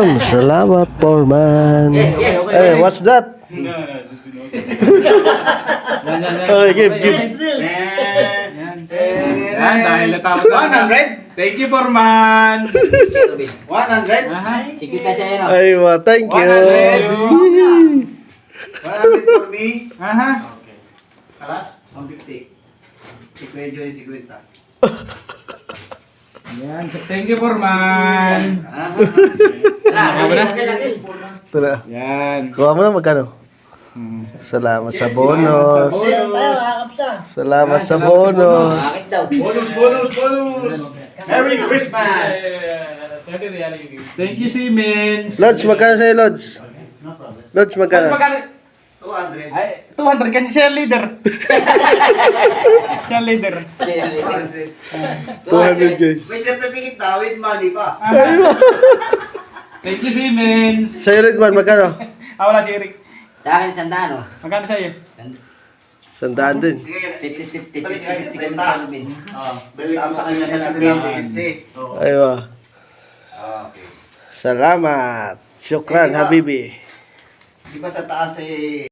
Selamat Porman. Eh, yeah, hey, eh, what's that? Oh, give, give. Thank you, Porman. 100? hundred, thank you. 100. 100 for me. Aha. Okay. Alas, 150. Si Credio y 50. Ayan, so thank you Forman. Ito na. Ayan. Kuha mo na magkano? Hmm. Salamat sa bonus. Salamat sa bonus. Bonus, bonus, bonus. Merry Christmas. Thank you, Siemens. Lods, magkano sa'yo, Lods? Lods, magkano? 200. Ay, 200. Kanya siya leader. siya leader. 200. 200 guys. May certificate na with money pa. Thank you, Siemens. Sa'yo, Redman, magkano? Ah, wala si Eric. Sa akin, sandaan, oh. Magkano sa'yo? Sandaan din. Sige, 50, 50, 50, 50 kami Benta. Alvin. Oh, balik sa kanya na 50. Aywa. Okay. Salamat. Syukran, Habibi. Di ba sa taas eh,